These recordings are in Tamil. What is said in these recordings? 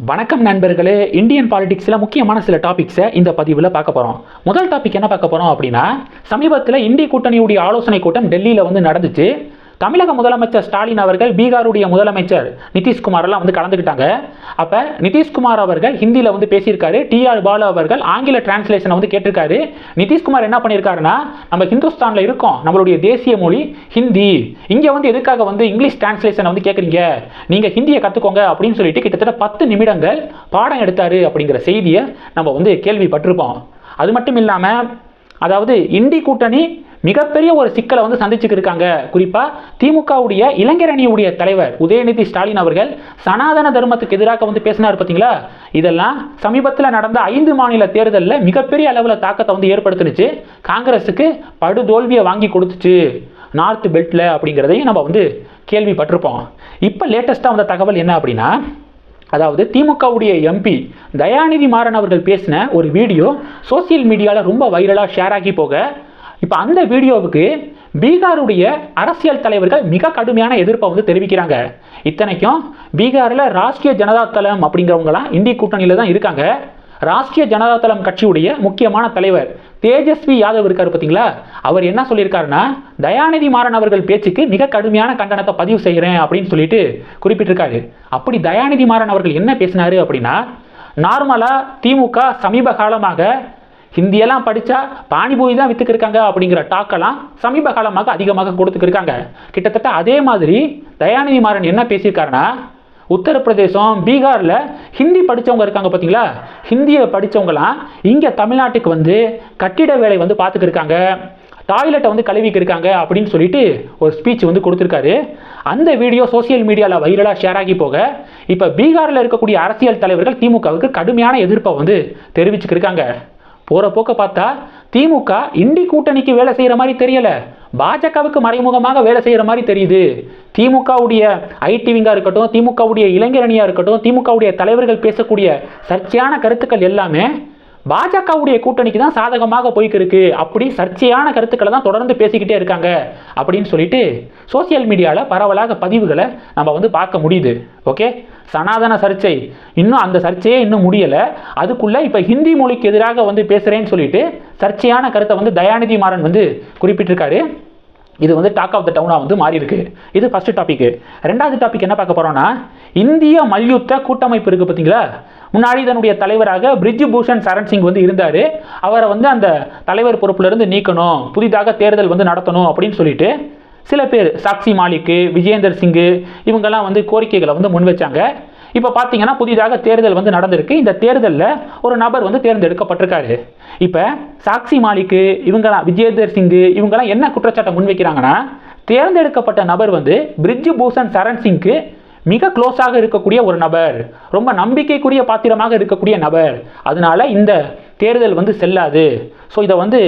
வணக்கம் நண்பர்களே இந்தியன் பாலிடிக்ஸில் முக்கியமான சில டாபிக்ஸை இந்த பதிவில் பார்க்க போகிறோம் முதல் டாபிக் என்ன பார்க்க போகிறோம் அப்படின்னா சமீபத்தில் இந்திய கூட்டணியுடைய ஆலோசனை கூட்டம் டெல்லியில் வந்து நடந்துச்சு. தமிழக முதலமைச்சர் ஸ்டாலின் அவர்கள் பீகாருடைய முதலமைச்சர் நிதிஷ்குமார் எல்லாம் வந்து கலந்துக்கிட்டாங்க. அப்போ நிதிஷ்குமார் அவர்கள் ஹிந்தியில் வந்து பேசியிருக்காரு. டிஆர் பாலு அவர்கள் ஆங்கில டிரான்ஸ்லேஷனை வந்து கேட்டிருக்காரு. நிதிஷ்குமார் என்ன பண்ணியிருக்காருன்னா நம்ம ஹிந்துஸ்தானில் இருக்கோம். நம்மளுடைய தேசிய மொழி ஹிந்தி. இங்கே வந்து எதுக்காக வந்து இங்கிலீஷ் டிரான்ஸ்லேஷனை வந்து கேட்குறீங்க நீங்கள் ஹிந்தியை கற்றுக்கோங்க அப்படின்னு சொல்லிட்டு கிட்டத்தட்ட பத்து நிமிடங்கள் பாடம் எடுத்தாரு அப்படிங்கிற செய்தியை நம்ம வந்து கேள்விப்பட்டிருப்போம். அது மட்டும் இல்லாமல் அதாவது இந்தி கூட்டணி மிகப்பெரிய ஒரு சிக்கலை வந்து சந்திச்சுட்டு இருக்காங்க. குறிப்பாக திமுகவுடைய இளைஞரணியுடைய தலைவர் உதயநிதி ஸ்டாலின் அவர்கள் சனாதன தர்மத்துக்கு எதிராக வந்து பேசினார் பார்த்தீங்களா இதெல்லாம் சமீபத்தில் நடந்த ஐந்து மாநில தேர்தலில் மிகப்பெரிய அளவில் தாக்கத்தை வந்து ஏற்படுத்துனுச்சு. காங்கிரஸுக்கு படுதோல்வியை வாங்கி கொடுத்துச்சு. நார்த் பெல்ட்டில் அப்படிங்கிறதையும் நம்ம வந்து கேள்விப்பட்டிருப்போம். இப்போ லேட்டஸ்ட்டாக வந்த தகவல் என்ன அப்படின்னா அதாவது திமுகவுடைய எம்பி தயாநிதி மாறன் அவர்கள் பேசின ஒரு வீடியோ சோசியல் மீடியாவில் ரொம்ப வைரலாக ஷேர் ஆகி போக இப்போ அந்த வீடியோவுக்கு பீகாருடைய அரசியல் தலைவர்கள் மிக கடுமையான எதிர்ப்பை வந்து தெரிவிக்கிறாங்க. இத்தனைக்கும் பீகாரில் ராஷ்டிரிய ஜனதா தளம் அப்படிங்கிறவங்களாம் இந்திய கூட்டணியில் தான் இருக்காங்க. ராஷ்டிரிய ஜனதா தளம் கட்சியுடைய முக்கியமான தலைவர் தேஜஸ்வி யாதவ் இருக்கார் பார்த்தீங்களா அவர் என்ன சொல்லியிருக்காருன்னா தயாநிதி மாறன் அவர்கள் பேச்சுக்கு மிக கடுமையான கண்டனத்தை பதிவு செய்கிறேன் அப்படின்னு சொல்லிட்டு குறிப்பிட்டிருக்காரு. அப்படி தயாநிதி மாறன் அவர்கள் என்ன பேசினாரு அப்படின்னா நார்மலாக திமுக சமீப காலமாக ஹிந்தியெல்லாம் படித்தா பானிபூரி தான் விற்றுக்கிருக்காங்க அப்படிங்கிற டாக்கெல்லாம் சமீப காலமாக அதிகமாக கொடுத்துக்கிருக்காங்க. கிட்டத்தட்ட அதே மாதிரி தயாநிதி மாறன் என்ன பேசியிருக்காருன்னா உத்தரப்பிரதேசம் பீகாரில் ஹிந்தி படித்தவங்க இருக்காங்க பார்த்தீங்களா ஹிந்தியை படித்தவங்களாம் இங்கே தமிழ்நாட்டுக்கு வந்து கட்டிட வேலை வந்து பார்த்துக்கிருக்காங்க டாய்லெட்டை வந்து கழுவிக்கு இருக்காங்க அப்படின்னு சொல்லிட்டு ஒரு ஸ்பீச் வந்து கொடுத்துருக்காரு. அந்த வீடியோ சோசியல் மீடியாவில் வைரலாக ஷேர் ஆகி போக இப்போ பீகாரில் இருக்கக்கூடிய அரசியல் தலைவர்கள் திமுகவுக்கு கடுமையான எதிர்ப்பை வந்து தெரிவிச்சுக்கிருக்காங்க. போகிற போக்க பார்த்தா திமுக இண்டி கூட்டணிக்கு வேலை செய்கிற மாதிரி தெரியலை. பாஜகவுக்கு மறைமுகமாக வேலை செய்கிற மாதிரி தெரியுது. திமுகவுடைய ஐடிவிங்காக இருக்கட்டும் திமுகவுடைய இளைஞரணியாக இருக்கட்டும் திமுகவுடைய தலைவர்கள் பேசக்கூடிய சர்ச்சையான கருத்துக்கள் எல்லாமே பாஜகவுடைய கூட்டணிக்கு தான் சாதகமாக போய்க்கிருக்கு. அப்படி சர்ச்சையான கருத்துக்களை தான் தொடர்ந்து பேசிக்கிட்டே இருக்காங்க. அப்படின்னு சொல்லிட்டு சோசியல் மீடியாவில் பரவலாக பதிவுகளை நம்ம வந்து பார்க்க முடியுது. ஓகே? சனாதன சர்ச்சை. இன்னும் அந்த சர்ச்சையே இன்னும் முடியலை. அதுக்குள்ளே இப்போ ஹிந்தி மொழிக்கு எதிராக வந்து பேசுகிறேன்னு சொல்லிட்டு சர்ச்சையான கருத்தை வந்து தயாநிதி மாறன் வந்து குறிப்பிட்டிருக்காரு. இது வந்து டாக் ஆஃப் த டவுனாக வந்து மாறி இருக்கு இது ஃபஸ்ட்டு டாபிக் ரெண்டாவது டாபிக் என்ன பார்க்க போகிறோன்னா இந்திய மல்யுத்த கூட்டமைப்பு இருக்குது பார்த்தீங்களா? முன்னாடி இதனுடைய தலைவராக பிரிட்ஜ் பூஷன் சரண் சிங் வந்து இருந்தார். அவரை வந்து அந்த தலைவர் பொறுப்பிலிருந்து நீக்கணும் புதிதாக தேர்தல் வந்து நடத்தணும் அப்படின்னு சொல்லிட்டு சில பேர் சாக்சி மாலிக்கு விஜேந்தர் சிங்கு இவங்கெல்லாம் வந்து கோரிக்கைகளை வந்து முன் வச்சாங்க. இப்போ பார்த்தீங்கன்னா புதிதாக தேர்தல் வந்து நடந்திருக்கு. இந்த தேர்தலில் ஒரு நபர் வந்து தேர்ந்தெடுக்கப்பட்டிருக்காரு. இப்போ சாக்சி மாலிக்கு இவங்கெல்லாம் விஜேந்தர் சிங்கு இவங்கெல்லாம் என்ன குற்றச்சாட்டை முன்வைக்கிறாங்கன்னா தேர்ந்தெடுக்கப்பட்ட நபர் வந்து பிரிட்ஜ் பூஷன் சரண் சிங்க்கு மிக க்ளோஸாக இருக்கக்கூடிய ஒரு நபர் ரொம்ப நம்பிக்கைக்குரிய பாத்திரமாக இருக்கக்கூடிய நபர். அதனால இந்த தேர்தல் வந்து செல்லாது. ஸோ இதை வந்து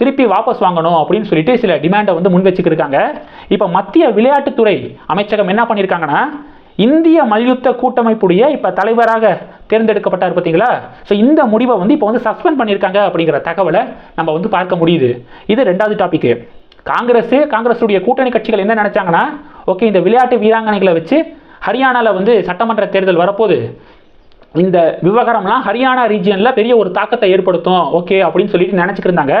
திருப்பி வாபஸ் வாங்கணும் அப்படின்னு சொல்லிட்டு சில டிமாண்டை வந்து முன் வச்சுக்கிருக்காங்க. இப்போ மத்திய விளையாட்டுத்துறை அமைச்சகம் என்ன பண்ணியிருக்காங்கன்னா இந்திய மல்யுத்த கூட்டமைப்புடைய இப்போ தலைவராக தேர்ந்தெடுக்கப்பட்டார் பார்த்தீங்களா ஸோ இந்த முடிவை வந்து இப்போ வந்து சஸ்பெண்ட் பண்ணியிருக்காங்க அப்படிங்கிற தகவலை நம்ம வந்து பார்க்க முடியுது. இது ரெண்டாவது டாப்பிக்கு காங்கிரஸ் காங்கிரஸுடைய கூட்டணி கட்சிகள் என்ன நினச்சாங்கன்னா ஓகே இந்த விளையாட்டு வீராங்கனைகளை வச்சு ஹரியானாவில் வந்து சட்டமன்ற தேர்தல் வரப்போது இந்த விவகாரம்லாம் ஹரியானா ரீஜியனில் பெரிய ஒரு தாக்கத்தை ஏற்படுத்தும். ஓகே அப்படின்னு சொல்லிட்டு நினச்சிட்டு இருந்தாங்க.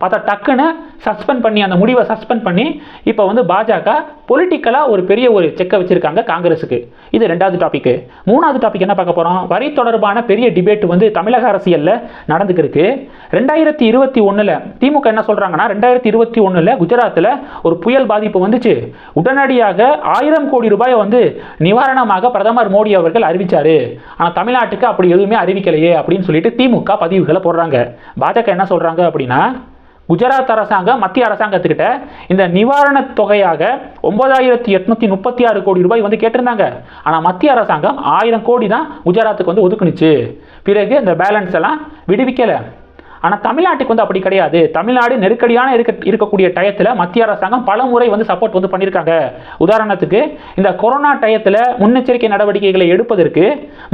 பார்த்தா டக்குன்னு சஸ்பெண்ட் பண்ணி அந்த முடிவை சஸ்பெண்ட் பண்ணி இப்போ வந்து பாஜக பொலிட்டிக்கலாக ஒரு பெரிய ஒரு செக்கை வச்சுருக்காங்க காங்கிரஸுக்கு. இது ரெண்டாவது டாப்பிக்கு மூணாவது டாபிக் என்ன பார்க்க போகிறோம் வரி தொடர்பான பெரிய டிபேட் வந்து தமிழக அரசியலில் நடந்துக்கிருக்கு ரெண்டாயிரத்தி இருபத்தி ஒன்றில் திமுக என்ன சொல்கிறாங்கன்னா ரெண்டாயிரத்தி இருபத்தி ஒன்றில் குஜராத்தில் ஒரு புயல் பாதிப்பு வந்துச்சு. உடனடியாக ஆயிரம் கோடி ரூபாயை வந்து நிவாரணமாக பிரதமர் மோடி அவர்கள் அறிவித்தார் ஆனால் தமிழ்நாட்டுக்கு அப்படி எதுவுமே அறிவிக்கலையே அப்படின்னு சொல்லிட்டு திமுக பதிவுகளை போடுறாங்க. பாஜக என்ன சொல்கிறாங்க அப்படின்னா குஜராத் அரசாங்கம் மத்திய அரசாங்கத்துக்கிட்ட இந்த நிவாரணத் தொகையாக ஒன்பதாயிரத்தி எட்நூத்தி முப்பத்தி ஆறு கோடி ரூபாய் வந்து கேட்டிருந்தாங்க. ஆனால் மத்திய அரசாங்கம் ஆயிரம் கோடி தான் குஜராத்துக்கு வந்து ஒதுக்குனுச்சு. பிறகு இந்த பேலன்ஸ் எல்லாம் விடுவிக்கலை. ஆனால் தமிழ்நாட்டுக்கு வந்து அப்படி கிடையாது. தமிழ்நாடு நெருக்கடியான இருக்க இருக்கக்கூடிய டயத்தில் மத்திய அரசாங்கம் பல முறை வந்து சப்போர்ட் வந்து பண்ணியிருக்காங்க உதாரணத்துக்கு இந்த கொரோனா டயத்தில் முன்னெச்சரிக்கை நடவடிக்கைகளை எடுப்பதற்கு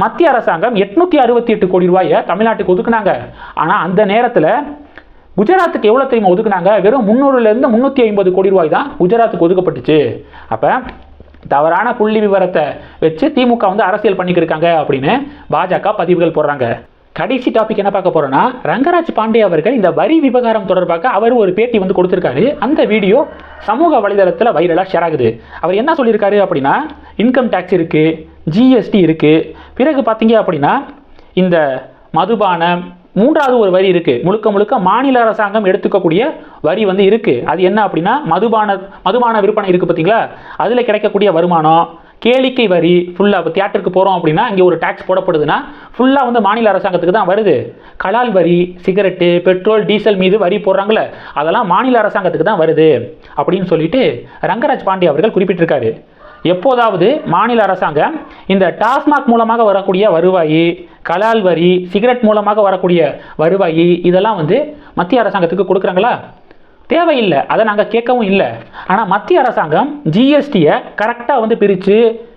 மத்திய அரசாங்கம் எட்நூற்றி அறுபத்தி எட்டு கோடி ரூபாயை தமிழ்நாட்டுக்கு ஒதுக்குனாங்க. ஆனால் அந்த நேரத்தில் குஜராத்துக்கு எவ்வளோ தெரியுமா ஒதுக்குனாங்க? வெறும் முந்நூறுலேருந்து முந்நூற்றி ஐம்பது கோடி ரூபாய் தான் குஜராத்துக்கு ஒதுக்கப்பட்டுச்சு. அப்போ தவறான புள்ளி விவரத்தை வச்சு திமுக வந்து அரசியல் பண்ணிக்கிட்டு இருக்காங்க அப்படின்னு பாஜக பதிவுகள் போடுறாங்க. கடைசி டாபிக் என்ன பார்க்க போறோம்னா ரங்கராஜ் பாண்டே அவர்கள் இந்த வரி விவகாரம் தொடர்பாக அவர் ஒரு பேட்டி வந்து கொடுத்திருக்காரு. அந்த வீடியோ சமூக வலைதளத்தில் வைரலாக ஷேர் ஆகுது. அவர் என்ன சொல்லியிருக்காரு அப்படின்னா இன்கம் டேக்ஸ் இருக்குது ஜிஎஸ்டி இருக்குது பிறகு பார்த்தீங்க அப்படின்னா இந்த மதுபானம் மூன்றாவது ஒரு வரி இருக்கு. முழுக்க முழுக்க மாநில அரசாங்கம் எடுத்துக்கக்கூடிய வரி வந்து இருக்கு. அது என்ன அப்படின்னா மதுபான மதுபான விற்பனை இருக்கு பார்த்தீங்களா? அதில் கிடைக்கக்கூடிய வருமானம் கேளிக்கை வரி ஃபுல்லாக இப்போ தியேட்டருக்கு போகிறோம் அப்படின்னா இங்கே ஒரு டேக்ஸ் போடப்படுதுன்னா ஃபுல்லாக வந்து மாநில அரசாங்கத்துக்கு தான் வருது. கலால் வரி சிகரெட்டு பெட்ரோல் டீசல் மீது வரி போடுறாங்களே அதெல்லாம் மாநில அரசாங்கத்துக்கு தான் வருது. அப்படின்னு சொல்லிட்டு ரங்கராஜ் பாண்டே அவர்கள் குறிப்பிட்டிருக்காரு. எப்போதாவது மாநில அரசாங்கம் இந்த டாஸ்மாக் மூலமாக வரக்கூடிய வருவாய் கலால் வரி சிகரெட் மூலமாக வரக்கூடிய வருவாய் இதெல்லாம் வந்து மத்திய அரசாங்கத்துக்கு கொடுக்குறாங்களா? தேவையில்லை. அதை நாங்கள் கேட்கவும் இல்லை. ஆனால் மத்திய அரசாங்கம் ஜிஎஸ்டியை கரெக்டாக வந்து பிரித்து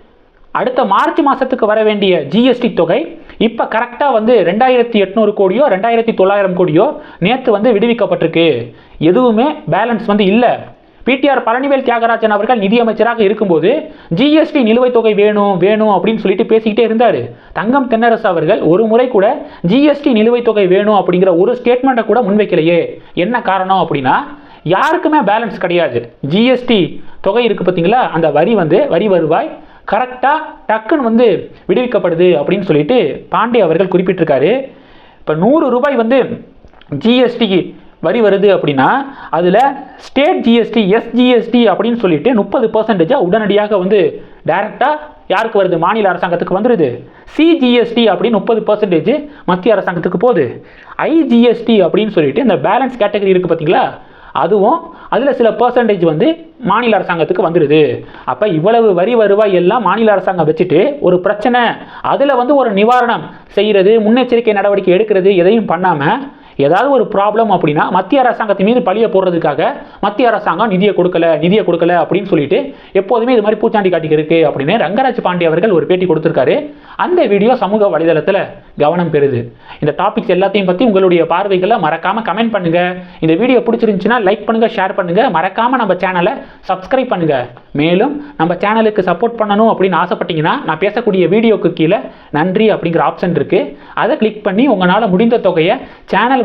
அடுத்த மார்ச் மாதத்துக்கு வர வேண்டிய ஜிஎஸ்டி தொகை இப்போ கரெக்டாக வந்து ரெண்டாயிரத்தி எட்நூறு கோடியோ ரெண்டாயிரத்தி தொள்ளாயிரம் கோடியோ நேற்று வந்து விடுவிக்கப்பட்டிருக்கு. எதுவுமே பேலன்ஸ் வந்து இல்லை. பிடிஆர் பழனிவேல் தியாகராஜன் அவர்கள் நிதியமைச்சராக இருக்கும்போது ஜிஎஸ்டி நிலுவைத் தொகை வேணும் வேணும் அப்படின்னு சொல்லிட்டு பேசிக்கிட்டே இருந்தார். தங்கம் தென்னரசு அவர்கள் ஒரு முறை கூட ஜிஎஸ்டி நிலுவைத் தொகை வேணும் அப்படிங்கிற ஒரு ஸ்டேட்மெண்ட்டை கூட முன்வைக்கலையே. என்ன காரணம் அப்படின்னா யாருக்குமே பேலன்ஸ் கிடையாது. ஜிஎஸ்டி தொகை இருக்குது பார்த்தீங்களா? அந்த வரி வந்து வரி வருவாய் கரெக்டாக டக்குன்னு வந்து விடுவிக்கப்படுது அப்படின்னு சொல்லிட்டு பாண்டே அவர்கள் குறிப்பிட்டிருக்காரு. இப்போ நூறு ரூபாய் வந்து ஜிஎஸ்டி வரி வருது அப்படின்னா அதில் ஸ்டேட் ஜிஎஸ்டி எஸ்ஜிஎஸ்டி அப்படின்னு சொல்லிட்டு முப்பது பர்சன்டேஜாக உடனடியாக வந்து டைரெக்டாக யாருக்கு வருது? மாநில அரசாங்கத்துக்கு வந்துடுது சிஜிஎஸ்டி அப்படின்னு முப்பது பர்சன்டேஜ் மத்திய அரசாங்கத்துக்கு போகுது. ஐஜிஎஸ்டி அப்படின்னு சொல்லிட்டு இந்த பேலன்ஸ் கேட்டகரி இருக்குது பார்த்தீங்களா அதுவும் அதில் சில பர்சன்டேஜ் வந்து மாநில அரசாங்கத்துக்கு வந்துடுது அப்போ இவ்வளவு வரி வருவாய் எல்லாம் மாநில அரசாங்கம் வச்சுட்டு ஒரு பிரச்சனை அதில் வந்து ஒரு நிவாரணம் செய்கிறது முன்னெச்சரிக்கை நடவடிக்கை எடுக்கிறது எதையும் பண்ணாமல் ஏதாவது ஒரு ப்ராப்ளம் அப்படின்னா மத்திய அரசாங்கத்தின் மீது பழியை போடுறதுக்காக மத்திய அரசாங்கம் நிதியை கொடுக்கல நிதியை கொடுக்கல அப்படின்னு சொல்லிட்டு எப்போதுமே இது மாதிரி பூச்சாண்டி காட்டிக்கு இருக்கு அப்படின்னு ரங்கராஜ் பாண்டே அவர்கள் ஒரு பேட்டி கொடுத்துருக்காரு. அந்த வீடியோ சமூக வலைதளத்தில் கவனம் பெறுது. இந்த டாபிக்ஸ் எல்லாத்தையும் பற்றி உங்களுடைய பார்வைகளை மறக்காமல் கமெண்ட் பண்ணுங்க. இந்த வீடியோ பிடிச்சிருந்துச்சுன்னா லைக் பண்ணுங்க ஷேர் பண்ணுங்க. மறக்காம நம்ம சேனலை சப்ஸ்கிரைப் பண்ணுங்க. மேலும் நம்ம சேனலுக்கு சப்போர்ட் பண்ணணும் அப்படின்னு ஆசைப்பட்டீங்கன்னா நான் பேசக்கூடிய வீடியோக்கு கீழே நன்றி அப்படிங்கிற ஆப்ஷன் இருக்கு. அதை கிளிக் பண்ணி உங்களால் முடிந்த தொகையை சேனல்